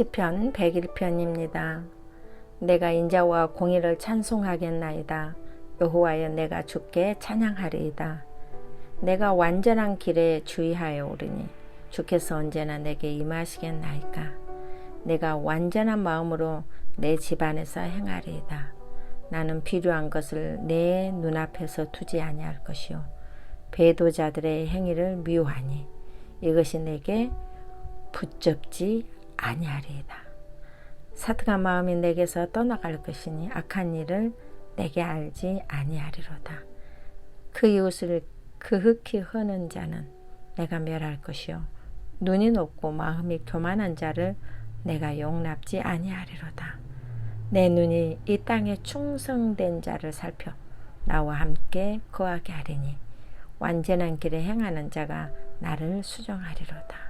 시편 101편입니다. 내가 인자와 공의를 찬송하겠나이다. 여호와여 내가 주께 찬양하리이다. 내가 완전한 길에 주의하여 오르니 주께서 언제나 내게 임하시겠나이까. 내가 완전한 마음으로 내 집안에서 행하리이다. 나는 필요한 것을 내 눈앞에서 두지 아니할 것이요 배도자들의 행위를 미워하니 이것이 내게 붙잡지 아니하리이다. 사특한 마음이 내게서 떠나갈 것이니 악한 일을 내게 알지 아니하리로다. 그 이웃을 그흑히 허는 자는 내가 멸할 것이요 눈이 높고 마음이 교만한 자를 내가 용납지 아니하리로다. 내 눈이 이 땅에 충성된 자를 살펴 나와 함께 거하게 하리니 완전한 길에 행하는 자가 나를 수정하리로다.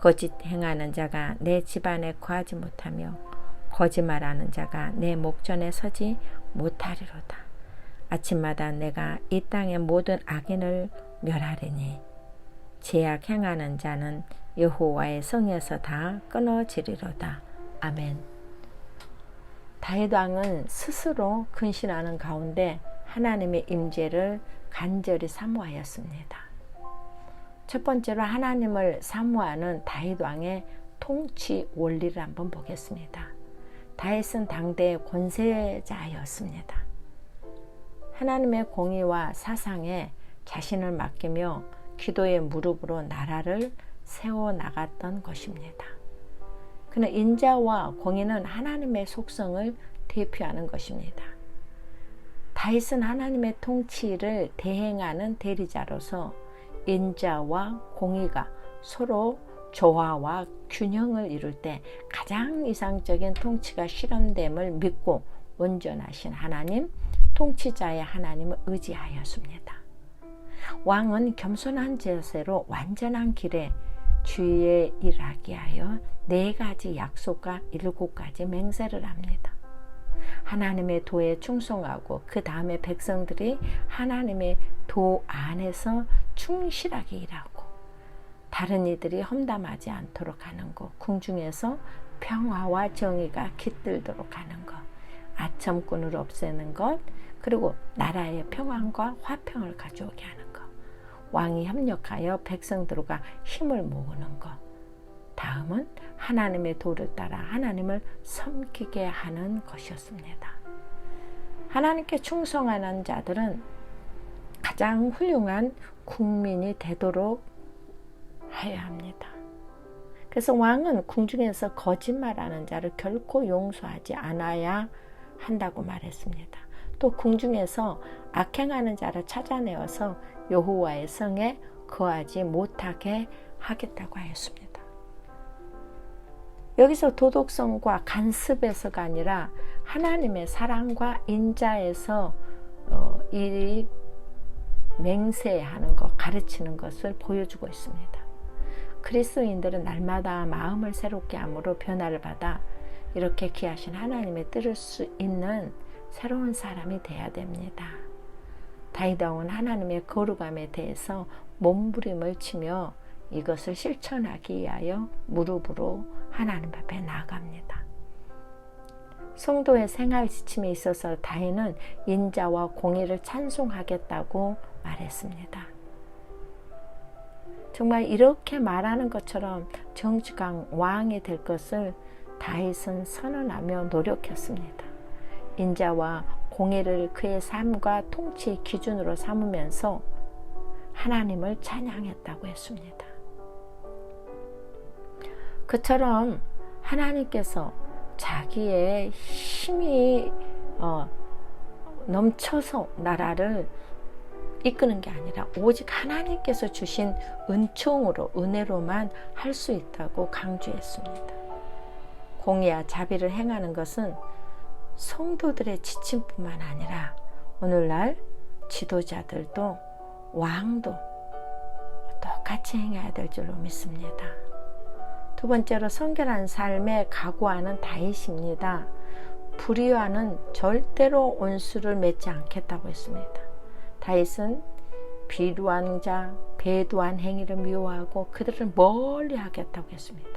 거짓 행하는 자가 내 집안에 거하지 못하며 거짓말하는 자가 내 목전에 서지 못하리로다. 아침마다 내가 이 땅의 모든 악인을 멸하리니 제약 행하는 자는 여호와의 성에서 다 끊어지리로다. 아멘. 다윗 왕은 스스로 근신하는 가운데 하나님의 임재를 간절히 사모하였습니다. 첫 번째로 하나님을 사모하는 다윗 왕의 통치 원리를 한번 보겠습니다. 다윗은 당대의 권세자였습니다. 하나님의 공의와 사상에 자신을 맡기며 기도의 무릎으로 나라를 세워 나갔던 것입니다. 그는 인자와 공의는 하나님의 속성을 대표하는 것입니다. 다윗은 하나님의 통치를 대행하는 대리자로서 인자와 공의가 서로 조화와 균형을 이룰 때 가장 이상적인 통치가 실현됨을 믿고 온전하신 하나님, 통치자의 하나님을 의지하였습니다. 왕은 겸손한 제세로 완전한 길에 주의에 일하게 하여 네 가지 약속과 일곱 가지 맹세를 합니다. 하나님의 도에 충성하고 그 다음에 백성들이 하나님의 도 안에서 충실하게 일하고 다른 이들이 험담하지 않도록 하는 것, 궁중에서 평화와 정의가 깃들도록 하는 것, 아첨꾼을 없애는 것, 그리고 나라의 평안과 화평을 가져오게 하는 것, 왕이 협력하여 백성들과 힘을 모으는 것, 다음은 하나님의 도를 따라 하나님을 섬기게 하는 것이었습니다. 하나님께 충성하는 자들은 가장 훌륭한 국민이 되도록 하여야 합니다. 그래서 왕은 궁중에서 거짓말하는 자를 결코 용서하지 않아야 한다고 말했습니다. 또 궁중에서 악행하는 자를 찾아내어서 여호와의 성에 거하지 못하게 하겠다고 하였습니다. 여기서 도덕성과 간섭에서가 아니라 하나님의 사랑과 인자에서 어, 이 맹세하는 것, 가르치는 것을 보여주고 있습니다. 그리스도인들은 날마다 마음을 새롭게 함으로 변화를 받아 이렇게 귀하신 하나님의 뜻을 수 있는 새로운 사람이 되어야 됩니다. 다이다운 하나님의 거룩함에 대해서 몸부림을 치며 이것을 실천하기 위하여 무릎으로 하나님 앞에 나아갑니다. 성도의 생활 지침에 있어서 다인은 인자와 공의를 찬송하겠다고 말했습니다. 정말 이렇게 말하는 것처럼 정직한 왕이 될 것을 다윗은 선언하며 노력했습니다. 인자와 공의를 그의 삶과 통치의 기준으로 삼으면서 하나님을 찬양했다고 했습니다. 그처럼 하나님께서 자기의 힘이 어, 넘쳐서 나라를 이끄는 게 아니라 오직 하나님께서 주신 은총으로 은혜로만 할 수 있다고 강조했습니다. 공의와 자비를 행하는 것은 성도들의 지침뿐만 아니라 오늘날 지도자들도 왕도 똑같이 행해야 될 줄로 믿습니다. 두 번째로 성결한 삶에 각오하는 다윗입니다. 불의와는 절대로 온수를 맺지 않겠다고 했습니다. 다윗은 비루한 자, 배도한 행위를 미워하고 그들을 멀리 하겠다고 했습니다.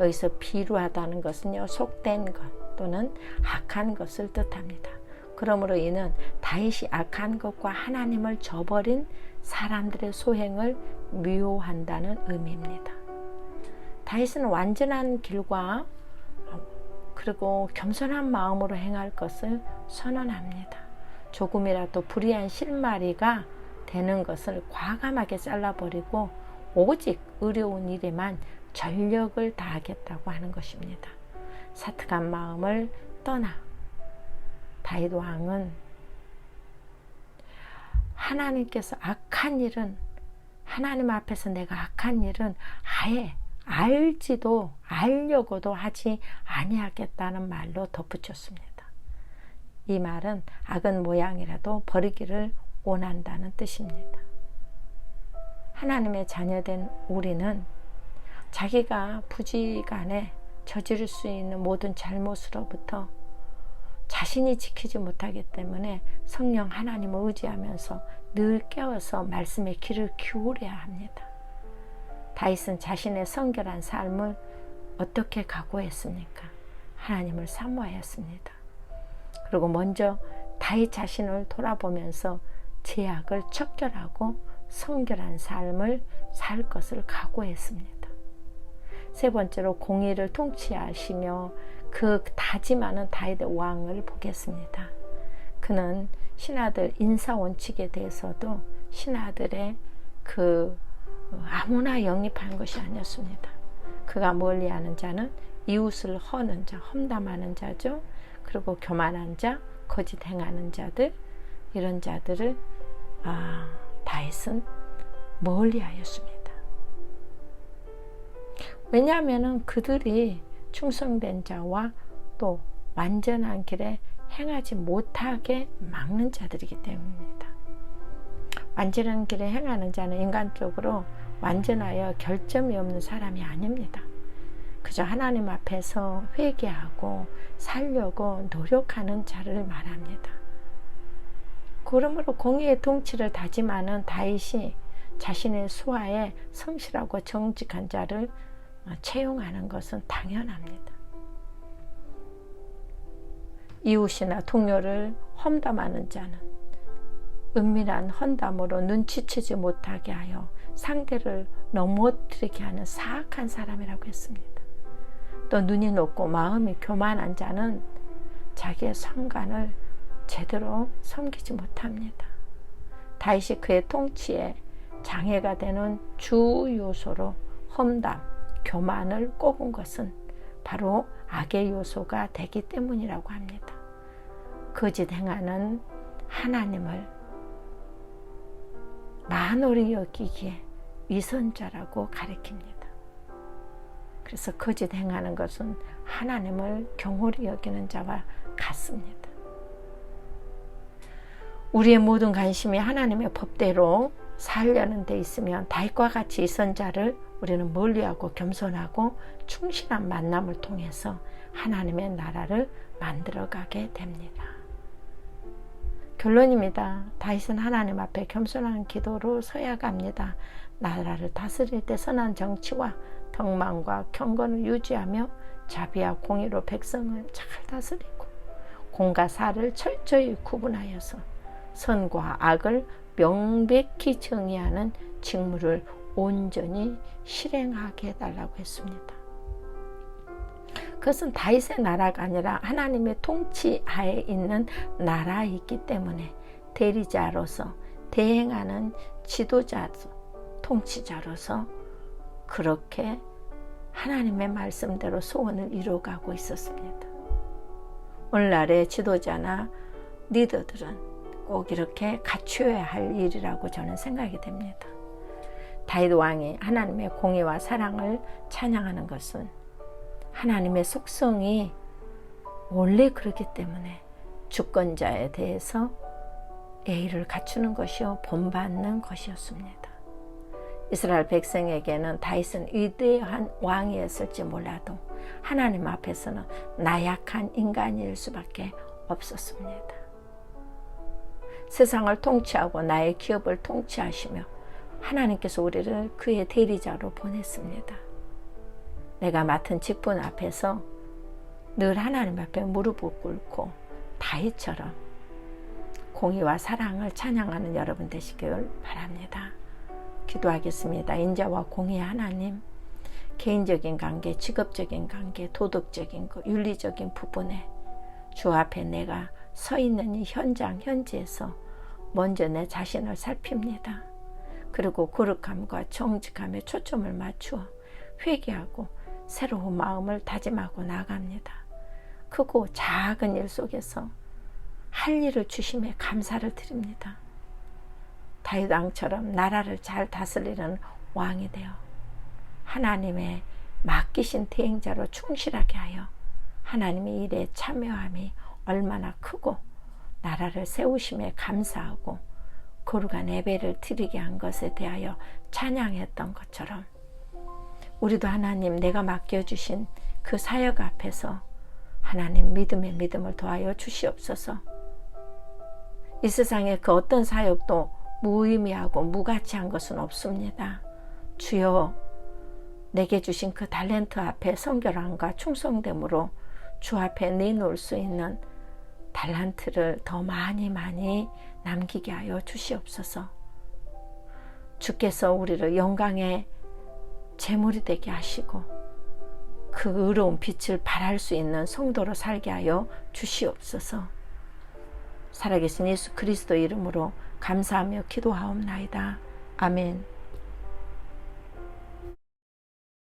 여기서 비루하다는 것은요, 속된 것 또는 악한 것을 뜻합니다. 그러므로 이는 다윗이 악한 것과 하나님을 저버린 사람들의 소행을 미워한다는 의미입니다. 다윗은 완전한 길과 그리고 겸손한 마음으로 행할 것을 선언합니다. 조금이라도 불의한 실마리가 되는 것을 과감하게 잘라버리고 오직 의로운 일에만 전력을 다하겠다고 하는 것입니다. 사특한 마음을 떠나 다윗 왕은 하나님께서 악한 일은 하나님 앞에서 내가 악한 일은 아예 알지도 알려고도 하지 아니하겠다는 말로 덧붙였습니다. 이 말은 악은 모양이라도 버리기를 원한다는 뜻입니다. 하나님의 자녀된 우리는 자기가 부지간에 저지를 수 있는 모든 잘못으로부터 자신이 지키지 못하기 때문에 성령 하나님을 의지하면서 늘 깨어서 말씀의 귀를 기울여야 합니다. 다윗은 자신의 성결한 삶을 어떻게 각오했습니까? 하나님을 사모하였습니다. 그리고 먼저 다윗 자신을 돌아보면서 제약을 척결하고 성결한 삶을 살 것을 각오했습니다. 세 번째로 공의를 통치하시며 그 다짐하는 다윗의 왕을 보겠습니다. 그는 신하들 인사 원칙에 대해서도 신하들의 그 아무나 영입한 것이 아니었습니다. 그가 멀리하는 자는 이웃을 허는 자, 험담하는 자죠. 그리고 교만한 자, 거짓 행하는 자들 이런 자들을 아, 다윗은 멀리하였습니다. 왜냐하면 그들이 충성된 자와 또 완전한 길에 행하지 못하게 막는 자들이기 때문입니다. 완전한 길에 행하는 자는 인간적으로 완전하여 결점이 없는 사람이 아닙니다. 그저 하나님 앞에서 회개하고 살려고 노력하는 자를 말합니다. 그러므로 공의의 통치를 다짐하는 다윗이 자신의 수하에 성실하고 정직한 자를 채용하는 것은 당연합니다. 이웃이나 동료를 험담하는 자는 은밀한 헌담으로 눈치채지 못하게 하여 상대를 넘어뜨리게 하는 사악한 사람이라고 했습니다. 또 눈이 높고 마음이 교만한 자는 자기의 성간을 제대로 섬기지 못합니다. 다윗이 그의 통치에 장애가 되는 주 요소로 험담, 교만을 꼽은 것은 바로 악의 요소가 되기 때문이라고 합니다. 거짓 행하는 하나님을 만홀히 여기기에 위선자라고 가리킵니다. 그래서 거짓 행하는 것은 하나님을 경홀히 여기는 자와 같습니다. 우리의 모든 관심이 하나님의 법대로 살려는 데 있으면 다윗과 같이 위선자를 우리는 멀리하고 겸손하고 충실한 만남을 통해서 하나님의 나라를 만들어가게 됩니다. 결론입니다. 다윗은 하나님 앞에 겸손한 기도로 서야 갑니다. 나라를 다스릴 때 선한 정치와 덕망과 경건을 유지하며 자비와 공의로 백성을 잘 다스리고 공과 사를 철저히 구분하여서 선과 악을 명백히 정의하는 직무를 온전히 실행하게 해달라고 했습니다. 그것은 다윗의 나라가 아니라 하나님의 통치 하에 있는 나라이기 때문에 대리자로서 대행하는 지도자, 통치자로서 그렇게 하나님의 말씀대로 소원을 이루어가고 있었습니다. 오늘날의 지도자나 리더들은 꼭 이렇게 갖추어야 할 일이라고 저는 생각이 됩니다. 다윗 왕이 하나님의 공의와 사랑을 찬양하는 것은 하나님의 속성이 원래 그렇기 때문에 주권자에 대해서 예의를 갖추는 것이요 본받는 것이었습니다. 이스라엘 백성에게는 다윗은 위대한 왕이었을지 몰라도 하나님 앞에서는 나약한 인간일 수밖에 없었습니다. 세상을 통치하고 나의 기업을 통치하시며 하나님께서 우리를 그의 대리자로 보냈습니다. 내가 맡은 직분 앞에서 늘 하나님 앞에 무릎을 꿇고 다윗처럼 공의와 사랑을 찬양하는 여러분 되시길 바랍니다. 기도하겠습니다. 인자와 공의 하나님, 개인적인 관계, 직업적인 관계, 도덕적인 것, 윤리적인 부분에 주 앞에 내가 서 있는 이 현장, 현지에서 먼저 내 자신을 살핍니다. 그리고 거룩함과 정직함에 초점을 맞추어 회개하고 새로운 마음을 다짐하고 나갑니다. 크고 작은 일 속에서 할 일을 주심에 감사를 드립니다. 다윗 왕처럼 나라를 잘 다스리는 왕이 되어 하나님의 맡기신 대행자로 충실하게 하여 하나님의 일에 참여함이 얼마나 크고 나라를 세우심에 감사하고 거룩한 예배를 드리게 한 것에 대하여 찬양했던 것처럼 우리도 하나님 내가 맡겨주신 그 사역 앞에서 하나님 믿음의 믿음을 더하여 주시옵소서. 이 세상에 그 어떤 사역도 무의미하고 무가치한 것은 없습니다. 주여 내게 주신 그 달렌트 앞에 성결함과 충성됨으로 주 앞에 내놓을 수 있는 달란트를 더 많이 많이 남기게 하여 주시옵소서. 주께서 우리를 영광의 재물이 되게 하시고 그 의로운 빛을 발할 수 있는 성도로 살게 하여 주시옵소서. 살아계신 예수 그리스도 이름으로 감사하며 기도하옵나이다. 아멘.